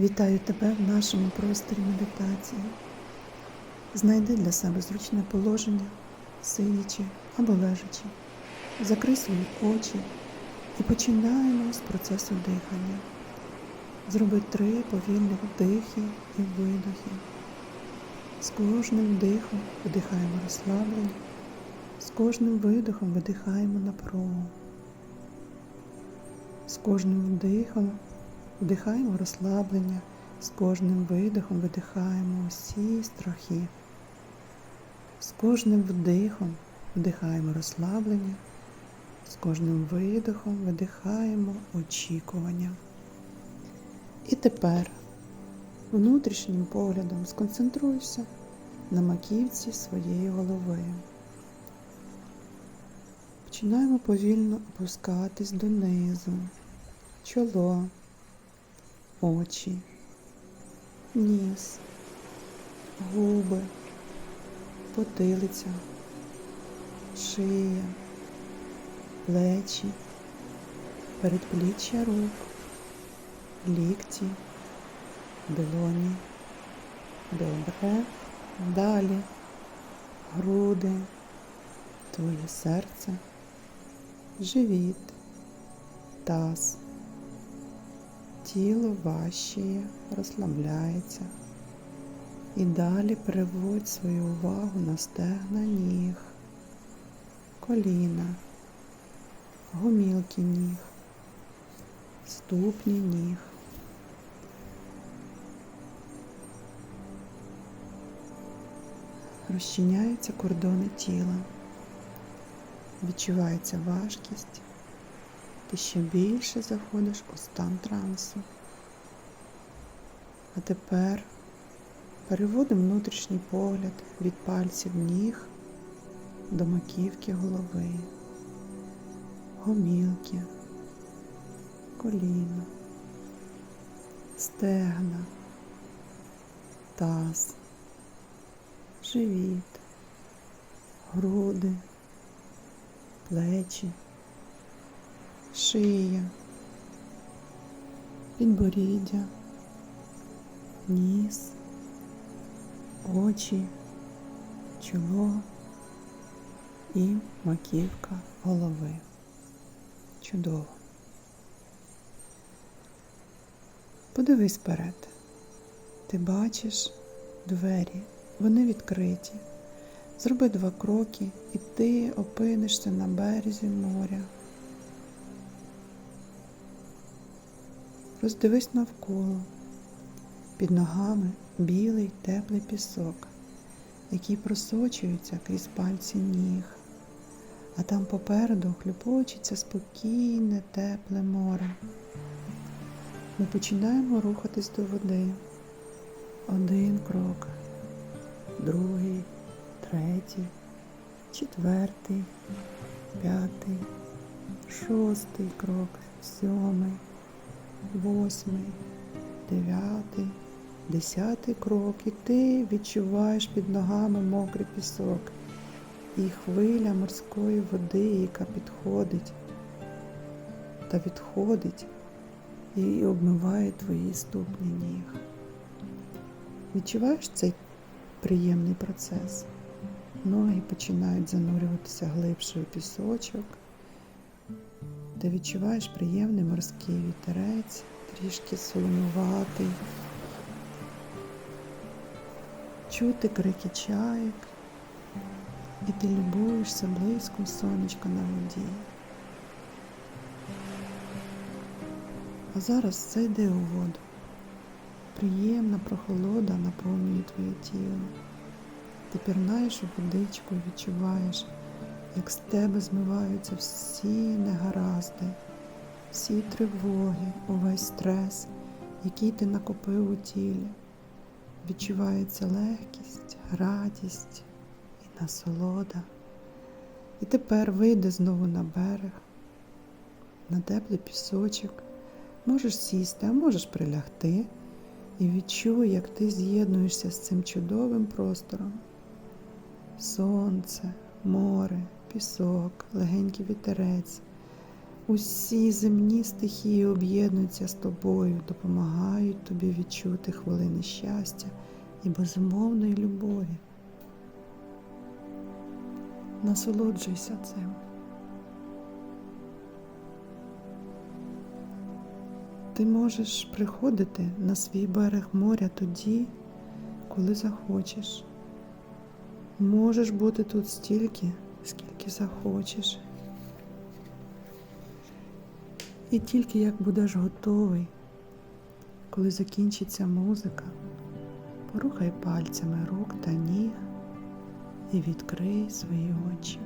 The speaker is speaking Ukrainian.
Вітаю тебе в нашому просторі медитації. Знайди для себе зручне положення, сидячи або лежачи. Закрий свої очі і починаємо з процесу дихання. Зроби три повільних вдихи і видохи. З кожним вдихом вдихаємо розслаблення, з кожним видихом видихаємо напругу. З кожним вдихом вдихаємо розслаблення, з кожним видихом видихаємо усі страхи. З кожним вдихом вдихаємо розслаблення, з кожним видихом видихаємо очікування. І тепер внутрішнім поглядом сконцентруйся на маківці своєї голови. Починаємо повільно опускатись донизу, чоло, очі, ніс, губи, потилиця, шия, плечі, передпліччя рук, лікті, долоні. Добре. Далі груди, твоє серце, живіт, таз. Тіло важчає, розслабляється. І далі переводь свою увагу на стегна ніг, коліна, гомілки ніг, ступні ніг. Розчиняються кордони тіла, відчувається важкість, ти ще більше заходиш у стан трансу. А тепер переводимо внутрішній погляд від пальців ніг до маківки голови, гомілки, коліна, стегна, таз живіт, груди, плечі, шия, підборіддя, ніс, очі, чоло і маківка голови. Чудово. Подивись вперед. Ти бачиш двері. Вони відкриті. Зроби два кроки, і ти опинишся на березі моря. Роздивись навколо. Під ногами білий теплий пісок, який просочується крізь пальці ніг, а там попереду хлюпочеться спокійне, тепле море. Ми починаємо рухатись до води. Один крок другий, третій, четвертий, п'ятий, шостий крок, сьомий, восьмий, дев'ятий, десятий крок. І ти відчуваєш під ногами мокрий пісок і хвиля морської води, яка підходить та відходить і обмиває твої ступні ніг. Відчуваєш цей приємний процес. Ноги починають занурюватися глибше у пісочок. Ти відчуваєш приємний морський вітерець, трішки солонуватий. Чути крики чаєк, і ти любуєшся близьком сонечка на воді. А зараз зайди у воду. Приємна прохолода наповнює твоє тіло. Ти пірнаєш у водичку відчуваєш, як з тебе змиваються всі негаразди, всі тривоги, увесь стрес, який ти накопив у тілі. Відчувається легкість, радість і насолода. І тепер вийди знову на берег, на теплий пісочок. Можеш сісти, а можеш прилягти. І відчуй, як ти з'єднуєшся з цим чудовим простором. Сонце, море, пісок, легенький вітерець. Усі земні стихії об'єднуються з тобою, допомагають тобі відчути хвилини щастя і безумовної любові. Насолоджуйся цим. Ти можеш приходити на свій берег моря тоді, коли захочеш. Можеш бути тут стільки, скільки захочеш. І тільки як будеш готовий, коли закінчиться музика, порухай пальцями рук та ніг і відкрий свої очі.